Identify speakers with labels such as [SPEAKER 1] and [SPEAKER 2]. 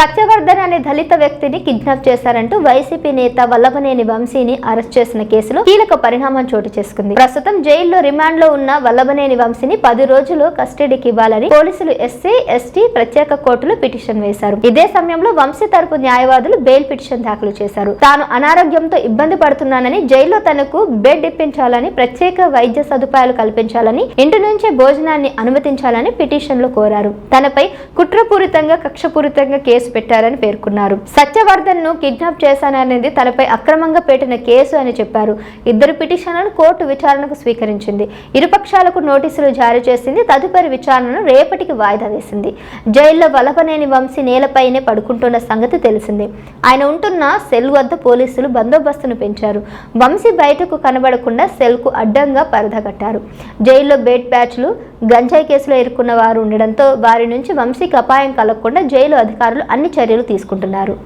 [SPEAKER 1] సత్యవర్ధన్ అనే దళిత వ్యక్తిని కిడ్నాప్ చేశారంటూ వైసీపీ నేత వల్లభనేని వంశీని అరెస్ట్ చేసిన కేసులో కీలక పరిణామం చోటు చేసుకుంది. ప్రస్తుతం జైల్లో రిమాండ్లో ఉన్న వల్లభనేని వంశీని పది రోజులు కస్టడీకి ఇవ్వాలని పోలీసులు ఎస్సీ ఎస్టీ ప్రత్యేక కోర్టులో పిటిషన్ వేశారు. ఇదే సమయంలో వంశీ తరపు న్యాయవాదులు బెయిల్ పిటిషన్ దాఖలు చేశారు. తాను అనారోగ్యంతో ఇబ్బంది పడుతున్నానని జైల్లో తనకు బెడ్ ఇప్పించాలని ప్రత్యేక వైద్య సదుపాయాలు కల్పించాలని ఇంటి నుంచే భోజనాన్ని అనుమతించాలని పిటిషన్లో కోరారు. తనపై కుట్రపూరితంగా కక్షపూరితంగా కేసు పెట్టారని పేర్కొన్నారు. సత్యవర్ధన్ను కిడ్నాప్ చేశాననేది తనపై అక్రమంగా పెట్టిన కేసు అని చెప్పారు. ఇద్దరు పిటిషన్లను కోర్టు విచారణకు స్వీకరించింది. ఇరుపక్షాలకు నోటీసులు జారీ చేసింది తదుపరి విచారణను రేపటికి వాయిదా వేసింది. జైల్లో వలపనేని వంశీ నేలపైనే పడుకుంటున్న సంగతి తెలిసిందే. ఆయన ఉంటున్న సెల్ వద్ద పోలీసులు బందోబస్తును పెంచారు. వంశీ బయటకు కనబడకుండా సెల్కు అడ్డంగా పరదగట్టారు జైల్లో బెడ్ బ్యాచ్లు గంజాయి కేసులో ఇరుక్కున్న వారు ఉండడంతో వారి నుంచి వంశీకి అపాయం కలగకుండా జైలు అధికారులు అన్ని చర్యలు తీసుకుంటున్నారు.